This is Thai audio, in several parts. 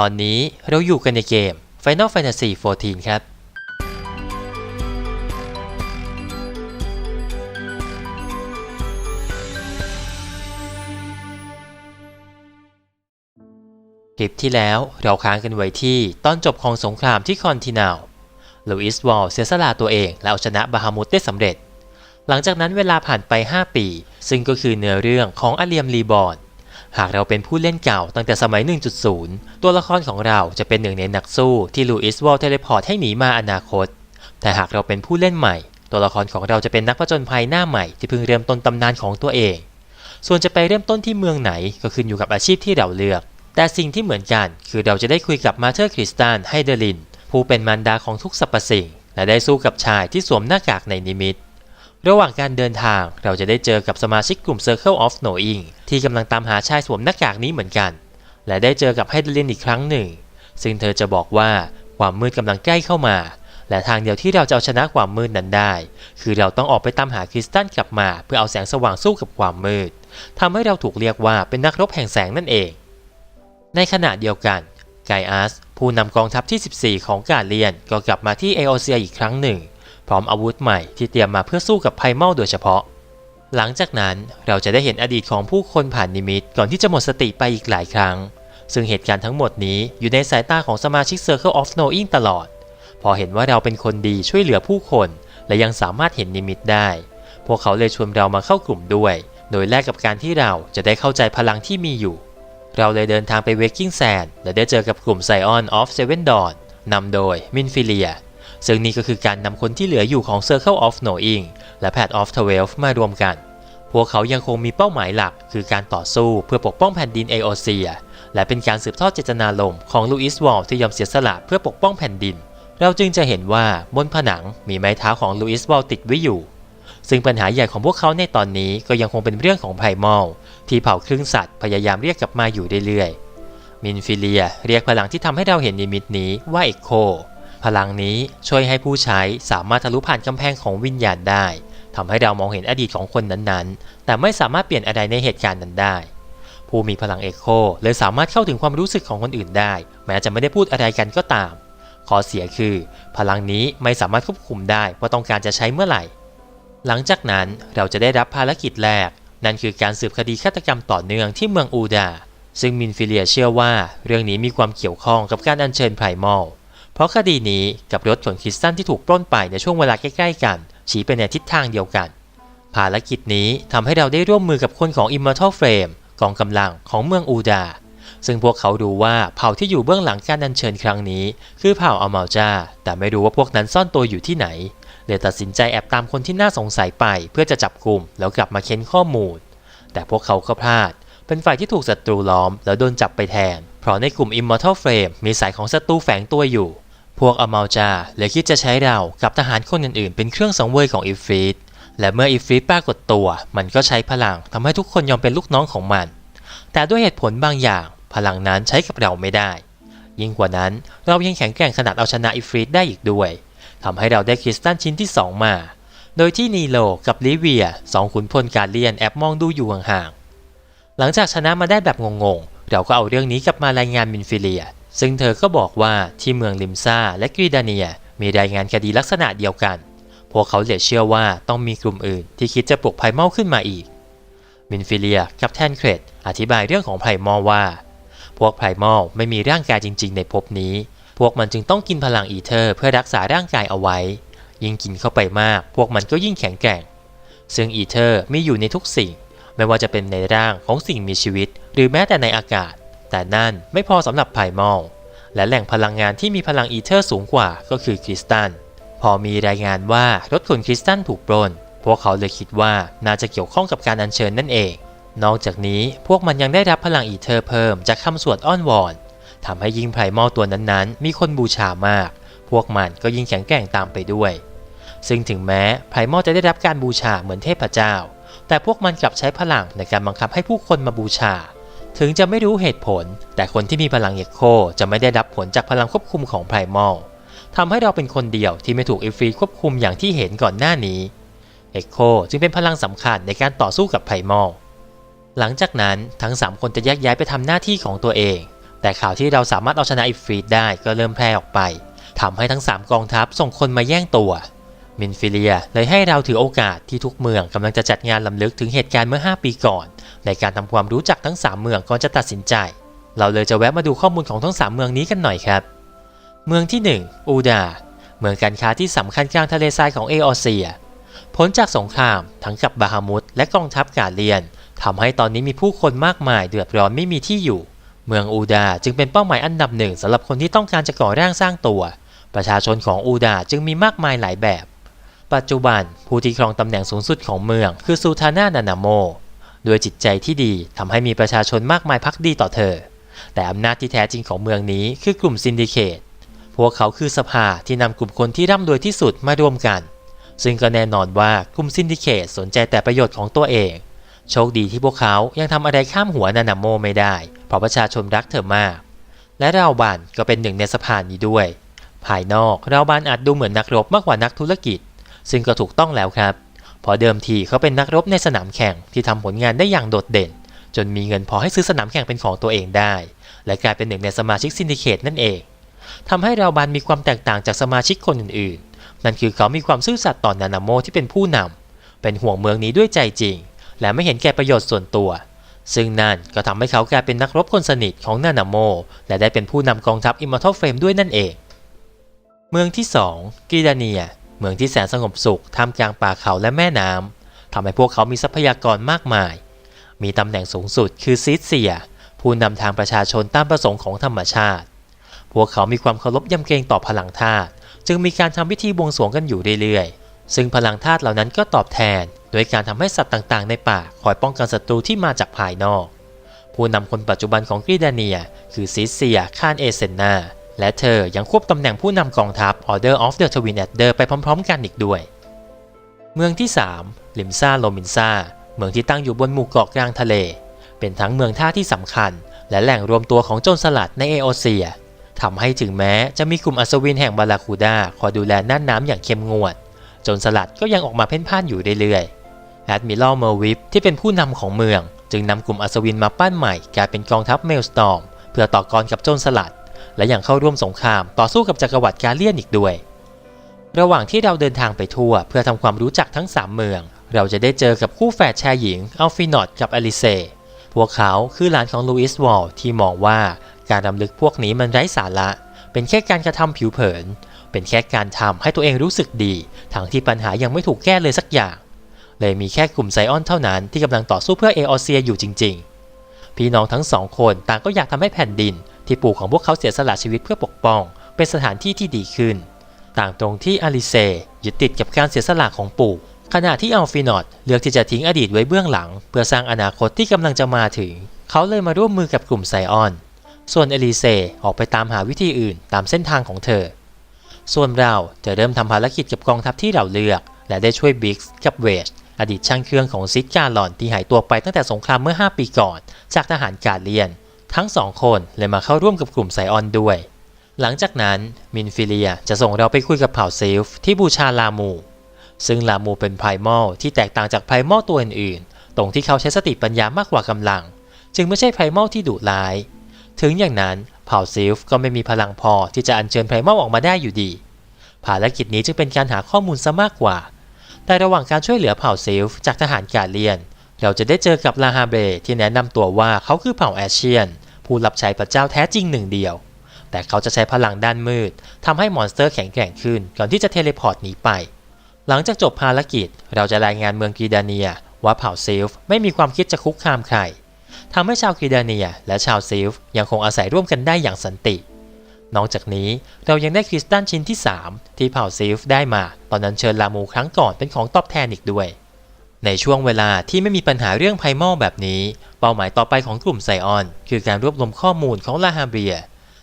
ตอนนี้เราอยู่กันในเกม Final Fantasy XIV ครับ คลิปที่แล้วเราค้างกันไว้ที่ตอนจบของสงครามที่คอนตินาลลูอิสวอลเสียสละตัวเองและเอาชนะบาฮามุตได้สำเร็จ หลังจากนั้นเวลาผ่านไป 5 ปี ซึ่งก็คือเนื้อเรื่องของอาเลียมรีบอร์น หากเราเป็นผู้เล่นเก่าตั้งแต่สมัย 1.0 ตัวละครของเราจะเป็นหนึ่งในนักสู้ที่ลูอิสวอลเทเลพอร์ตให้หนีมาอนาคต แต่หากเราเป็นผู้เล่นใหม่ ตัวละครของเราจะเป็นนักผจญภัยหน้าใหม่ที่เพิ่งเริ่มต้นตำนานของตัวเอง ส่วนจะไปเริ่มต้นที่เมืองไหนก็ขึ้นอยู่กับอาชีพที่เราเลือก แต่สิ่งที่เหมือนกันคือเราจะได้คุยกับมาเธอร์คริสตันไฮเดลิน ผู้เป็นมารดาของทุกสรรพสิ่ง และได้สู้กับชายที่สวมหน้ากากในนิมิต ระหว่างการเดินทางเราจะได้เจอกับสมาชิกกลุ่ม Circle of Knowing ที่กำลังตามหาชายสวมหน้ากากนี้เหมือนกัน และได้เจอกับไฮเดลินอีกครั้งหนึ่ง ซึ่งเธอจะบอกว่าความมืดกำลังใกล้เข้ามา และทางเดียวที่เราจะเอาชนะความมืดนั้นได้ คือเราต้องออกไปตามหาคริสตันกลับมา เพื่อเอาแสงสว่างสู้กับความมืดทำให้เราถูกเรียกว่าเป็นนักรบแห่งแสงนั่นเอง ในขณะเดียวกันไกอัสผู้นำกองทัพที่ 14 ของกาเลียนก็กลับมาที่เอโอเซียอีกครั้งหนึ่ง พร้อมอาวุธใหม่ที่เตรียมมาเพื่อสู้กับไพเมาโดยเฉพาะ หลังจากนั้นเราจะได้เห็นอดีตของผู้คนผ่านนิมิตก่อนที่จะหมดสติไปอีกหลายครั้ง ซึ่งเหตุการณ์ทั้งหมดนี้อยู่ในสายตาของสมาชิก Circle of Knowing ตลอด พอเห็นว่าเราเป็นคนดีช่วยเหลือผู้คน และยังสามารถเห็นนิมิตได้ พวกเขาเลยชวนเรามาเข้ากลุ่มด้วย โดยแลกกับการที่เราจะได้เข้าใจพลังที่มีอยู่ เราเลยเดินทางไปเวกกิ้งแซนและได้เจอกับกลุ่มไซออนออฟเซเว่นดอนนำโดยมินฟิเลีย ซึ่งนี่ก็คือการนำคนที่เหลืออยู่ของ Circle of Knowing และ Path of 12มารวมกัน พวกเขายังคงมีเป้าหมายหลัก คือการต่อสู้เพื่อปกป้องแผ่นดินเอโอเซีย และเป็นการสืบทอดเจตนารมณ์ของลูอิสวอลที่ยอมเสียสละเพื่อปกป้องแผ่นดิน เราจึงจะเห็นว่าบนผนังมีไม้เท้าของลูอิสวอลติดไว้อยู่ ซึ่งปัญหาใหญ่ของพวกเขาในตอนนี้ก็ยังคงเป็นเรื่องของไพมอลที่เผาครึ่งสัตว์พยายามเรียกกลับมาอยู่เรื่อยๆมินฟิเลียเรียกพลังที่ทำให้เราเห็นนิมิตนี้ว่าเอกโค พลังนี้ช่วยให้ผู้ใช้สามารถทะลุผ่านกำแพงของวิญญาณได้ทำให้เรามองเห็นอดีตของคนนั้นๆ แต่ไม่สามารถเปลี่ยนอะไรในเหตุการณ์นั้นได้ ผู้มีพลังเอกโคเลยสามารถเข้าถึงความรู้สึกของคนอื่นได้ แม้จะไม่ได้พูดอะไรกันก็ตาม ข้อเสียคือ พลังนี้ไม่สามารถควบคุมได้ว่าต้องการจะใช้เมื่อไหร่ หลังจากนั้นเราจะได้รับภารกิจแรก นั่นคือการสืบคดีฆาตกรรมต่อเนื่องที่เมืองอูดา ซึ่งมินฟิเลียเชื่อว่า เรื่องนี้มีความเกี่ยวข้องกับการอัญเชิญไพรมอล เพราะคดีนี้กับรถขนคริสตันที่ถูกปล้นไปในช่วงเวลาใกล้ๆกัน ชี้ไปในทิศทางเดียวกัน ภารกิจนี้ทำให้เราได้ร่วมมือกับคนของ Immortal Frame กองกำลังของเมืองอูดา ซึ่งพวกเขารู้ว่าเผ่าที่อยู่เบื้องหลังการอัญเชิญครั้งนี้ คือเผ่าอัลมาจาแต่ไม่รู้ว่าพวกนั้นซ่อนตัวอยู่ที่ไหนเลยตัดสินใจแอบตามคนที่น่าสงสัยไปเพื่อจะจับกลุ่มแล้วกลับมาเค้นข้อมูล แต่พวกเขาก็พลาด เป็นฝ่ายที่ถูกศัตรูล้อมแล้วโดนจับไปแทน เพราะในกลุ่ม Immortal Frame มีสายของศัตรูแฝงตัวอยู่ พวกอมาลจาเลยคิดจะใช้เรากับทหารคนอื่นๆ เป็นเครื่องสังเวยของอีฟรีดและเมื่ออีฟรีดปรากฏตัว มันก็ใช้พลังทำให้ทุกคนยอมเป็นลูกน้องของมัน แต่ด้วยเหตุผลบางอย่าง พลังนั้นใช้กับเราไม่ได้ ยิ่งกว่านั้นเรายังแข็งแกร่งขนาดเอาชนะอีฟรีดได้อีกด้วยทำให้เราได้คริสตัลชิ้นที่ 2 มา โดยที่นีโลกับลิเวียสองขุนพลการเลียนแอบมองดูอยู่ห่างๆหลังจากชนะมาได้แบบงงๆเราก็เอาเรื่องนี้กลับมารายงานมินฟิเลีย ซึ่งเธอก็บอกว่าที่เมืองลิมซาและกรีดาเนียมีรายงานคดีลักษณะเดียวกัน พวกเขาเหลือเชื่อว่าต้องมีกลุ่มอื่นที่คิดจะปลุกไพเมาขึ้นมาอีก มินฟิเลียกับแทนเครดอธิบายเรื่องของไพมอว่า พวกไพมอไม่มีร่างกายจริง ๆ ในภพนี้ พวกมันจึงต้องกินพลังอีเทอร์ เพื่อรักษาร่างกายเอาไว้ ยิ่งกินเข้าไปมาก พวกมันก็ยิ่งแข็งแกร่ง ซึ่งอีเทอร์มีอยู่ในทุกสิ่ง ไม่ว่าจะเป็นในร่างของสิ่งมีชีวิต หรือแม้แต่ในอากาศ แต่นั่นไม่พอสำหรับไพมอลและแหล่งพลังงานที่มีพลังอีเทอร์สูงกว่าก็คือคริสตัลพอมีรายงานว่ารถขนคริสตัลถูกปล้น พวกเขาเลยคิดว่าน่าจะเกี่ยวข้องกับการอัญเชิญนั่นเอง นอกจากนี้พวกมันยังได้รับพลังอีเทอร์เพิ่มจากคำสวดอ้อนวอนทำให้ยิ่งไพรมอลตัวนั้นๆ มีคนบูชามาก พวกมันก็ยิ่งแข็งแกร่งตามไปด้วย ซึ่งถึงแม้ไพรมอลจะได้รับการบูชาเหมือนเทพเจ้า แต่พวกมันกลับใช้พลังในการบังคับให้ผู้คนมาบูชา ถึงจะไม่รู้เหตุผล แต่คนที่มีพลังเอ็กโคจะไม่ได้รับผลจากพลังควบคุมของไพรมอลทำให้เราเป็นคนเดียวที่ไม่ถูกอีฟรีควบคุมอย่างที่เห็นก่อนหน้านี้เอ็กโคจึงเป็นพลังสำคัญในการต่อสู้กับไพรมอลหลังจากนั้นทั้ง 3 คนจะแยกย้ายไปทำหน้าที่ของตัวเองแแต่ข่าวที่เราสามารถเอาชนะอิฟรีดได้ก็เริ่มแพร่ออกไปทำให้ทั้ง 3 กองทัพส่งคนมาแย่งตัว มินฟิเลียเลยให้เราถือโอกาสที่ทุกเมืองกำลังจะจัดงานลำลึกถึงเหตุการณ์เมื่อ 5 ปีก่อน ในการทำความรู้จักทั้ง 3 เมืองก่อนจะตัดสินใจ เราเลยจะแวะมาดูข้อมูลของทั้ง 3 เมืองนี้กันหน่อยครับ เมืองที่ 1 อูดา เมืองการค้าที่สำคัญกลางทะเลทรายของเอออเซีย ผลจากสงครามทั้งกับบาฮามุดและกองทัพกาเลียนทำให้ตอนนี้มีผู้คนมากมายเดือดร้อนไม่มีที่อยู่ เมืองอูดาจึงเป็นเป้าหมายอันดับหนึ่งสำหรับคนที่ต้องการจะก่อร่างสร้างตัว ประชาชนของอูดาจึงมีมากมายหลายแบบ ปัจจุบันผู้ที่ครองตำแหน่งสูงสุดของเมือง คือซูทาน่านานาโมด้วยจิตใจที่ดีทำให้มีประชาชนมากมายพักดีต่อเธอ แต่อำนาจที่แท้จริงของเมืองนี้คือกลุ่มซินดิเคตพวกเขาคือสภาที่นำกลุ่มคนที่ร่ำรวยที่สุดมารวมกัน ซึ่งก็แน่นอนว่ากลุ่มซินดิเคตสนใจแต่ประโยชน์ของตัวเอง โชคดีที่พวกเขายังทำอะไรข้ามหัวนานาโมไม่ได้ เพราะประชาชนรักเธอมาก และราบานก็เป็นหนึ่งในสภานี้ด้วย ภายนอกราบานอาจดูเหมือนนักรบมากกว่านักธุรกิจ ซึ่งก็ถูกต้องแล้วครับเพราะเดิมทีเขาเป็นนักรบในสนามแข่งที่ทำผลงานได้อย่างโดดเด่น จนมีเงินพอให้ซื้อสนามแข่งเป็นของตัวเองได้ และกลายเป็นหนึ่งในสมาชิกซินดิเคตนั่นเองทำให้เราบานมีความแตกต่างจากสมาชิกคนอื่นๆ นั่นคือเขามีความซื่อสัตย์ต่อนานาโมที่เป็นผู้นำเป็นห่วงเมืองนี้ด้วยใจจริง และไม่เห็นแก่ประโยชน์ส่วนตัว ซึ่งนั่นก็ทำให้เขากลายเป็นนักรบคนสนิทของนานาโม และได้เป็นผู้นำกองทัพอิมมอร์ทัลเฟรมด้วยนั่นเอง เมืองที่ 2กีดาเนีย เมืองที่แสนสงบสุขท่ามกลางป่าเขาและแม่น้ำทำให้พวกเขามีทรัพยากรมากมาย มีตำแหน่งสูงสุดคือซิสเซีย ผู้นำทางประชาชนตามประสงค์ของธรรมชาติ พวกเขามีความเคารพยำเกรงต่อพลังธาตุจึงมีการทำพิธีบวงสรวงกันอยู่เรื่อยๆ ซึ่งพลังธาตุเหล่านั้นก็ตอบแทน โดยการทำให้สัตว์ต่างๆ ในป่าคอยป้องกันศัตรูที่มาจากภายนอก ผู้นำคนปัจจุบันของกรีดาเนีย คือซิสเซียคานเอเซนนา และเธอยังควบตำแหน่งผู้นำกองทัพ Order of the Twin Adder ไปพร้อมๆ กันอีกด้วย เมืองที่ 3 ลิมซาโลมินซาเมืองที่ตั้งอยู่บนหมู่เกาะกลางทะเล เป็นทั้งเมืองท่าที่สำคัญ และแหล่งรวมตัวของโจรสลัดในเอโอเซียทำให้ถึงแม้จะมีกลุ่มอัศวินแห่งบาราคูดาคอยดูแลน่านน้ำอย่างเข้มงวดโจรสลัดก็ยังออกมาเพ่นพ่านอยู่เรื่อยๆแอดมิรัลเมอร์วิฟที่เป็นผู้นำของเมือง จึงนำกลุ่มอัศวินมาปั้นใหม่กลายเป็นกองทัพเมลสตอมเพื่อต่อกรกับโจรสลัด และยังเข้าร่วมสงครามต่อสู้กับจักรวรรดิกาเลียนอีกด้วย ระหว่างที่เราเดินทางไปทั่ว เพื่อทำความรู้จักทั้ง 3 เมือง เราจะได้เจอกับคู่แฝดชายหญิงอัลฟินอตกับอลิเซพวกเขาคือหลานของลูอิสวอลที่มองว่าการรำลึกพวกนี้มันไร้สาระ เป็นแค่การกระทำผิวเผิน เป็นแค่การทำให้ตัวเองรู้สึกดี ทั้งที่ปัญหายังไม่ถูกแก้เลยสักอย่าง เลยมีแค่กลุ่มไซออนเท่านั้นที่กำลังต่อสู้เพื่อเอออเซียอยู่จริง ๆ พี่น้องทั้งสองคนต่างก็อยากทำให้แผ่นดิน ที่ปู่ของพวกเขาเสียสละชีวิตเพื่อปกป้อง เป็นสถานที่ที่ดีขึ้น ต่างตรงที่อลิเซยึดติดกับการเสียสละของปู่ ขณะที่อัลฟินอตเลือกที่จะทิ้งอดีตไว้เบื้องหลัง เพื่อสร้างอนาคตที่กำลังจะมาถึง เขาเลยมาร่วมมือกับกลุ่มไซออน ส่วนเอลิเซออกไปตามหาวิธีอื่นตามเส้นทางของเธอ ส่วนเราจะเริ่มทำภารกิจกับกองทัพที่เราเลือก และได้ช่วยบิ๊กกับเวชอดีตช่างเครื่องของซิดการลอนที่หายตัวไปตั้งแต่สงครามเมื่อ 5 ปีก่อน จากทหารกาเลียน ทั้งสองคนเลยมาเข้าร่วมกับกลุ่มไซออนด้วย หลังจากนั้นมินฟิเลียจะส่งเราไปคุยกับเผ่าซิลฟ์ที่บูชาลามู ซึ่งลามูเป็นไพรมอลที่แตกต่างจากไพรมอลตัวอื่นๆ ตรงที่เขาใช้สติปัญญามากกว่ากำลัง จึงไม่ใช่ไพรมอลที่ดุร้าย ถึงอย่างนั้นเผ่าซิลฟ์ก็ไม่มีพลังพอที่จะอัญเชิญไพรมอลออกมาได้อยู่ดี ภารกิจนี้จึงเป็นการหาข้อมูลซะมากกว่า แต่ระหว่างการช่วยเหลือเผ่าซิลฟ์จากทหารกาเลียน เราจะได้เจอกับลาฮาเบรที่แนะนำตัวว่าเขาคือเผ่าแอเชียน ผู้รับใช้พระเจ้าแท้จริงหนึ่งเดียว แต่เขาจะใช้พลังด้านมืดทำให้มอนสเตอร์แข็งแกร่งขึ้น ก่อนที่จะเทเลพอร์ตหนีไป หลังจากจบภารกิจ เราจะรายงานเมืองกรีดาเนีย ว่าเผ่าซิลฟ์ไม่มีความคิดจะคุกคามใครทำให้ชาวกรีดาเนีย และชาวซิลฟ์ยังคงอาศัยร่วมกันได้อย่างสันติ นอกจากนี้เรายังได้คริสตัลชิ้นที่ 3 ที่เผ่าซิลฟ์ได้มา ตอนนั้นเชิญลามูครั้งก่อนเป็นของตอบแทนอีกด้วย ในช่วงเวลาที่ไม่มีปัญหาเรื่องไพมอลแบบนี้ เป้าหมายต่อไปของกลุ่มไซออน คือการรวบรวมข้อมูลของลาฮาเบีย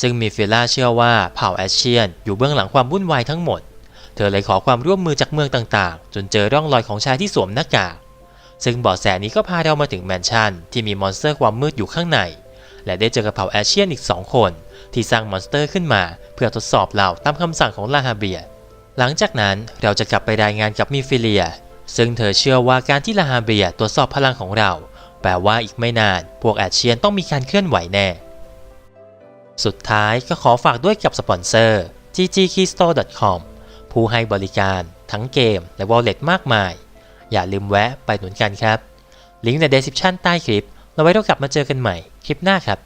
ซึ่งมีฟิล่าเชื่อว่าเผ่าแอชเชียน อยู่เบื้องหลังความวุ่นวายทั้งหมด เธอเลยขอความร่วมมือจากเมืองต่างๆ จนเจอร่องรอยของชายที่สวมหน้ากาก ซึ่งเบาะแสนี้ก็พาเรามาถึงแมนชั่นที่มีมอนสเตอร์ความมืดอยู่ข้างใน และได้เจอกับเผ่าแอชเชียนอีก 2 คน ที่สร้างมอนสเตอร์ขึ้นมา เพื่อทดสอบเราตามคำสั่งของลาฮาเบีย หลังจากนั้นเราจะกลับไปรายงานกับมิฟิเลีย ซึ่งเธอเชื่อว่าการที่ลาฮาเบียตรวจสอบพลังของเรา แปลว่าอีกไม่นาน พวกแอชเชียนต้องมีการเคลื่อนไหวแน่ สุดท้ายก็ขอฝากด้วยกับสปอนเซอร์ ggkeystore.com ผู้ให้บริการทั้งเกมและ wallet มากมาย อย่าลืมแวะไปหนุนกันครับ ลิงก์ใน description ใต้คลิป เราไว้เรากลับมาเจอกันใหม่คลิปหน้าครับ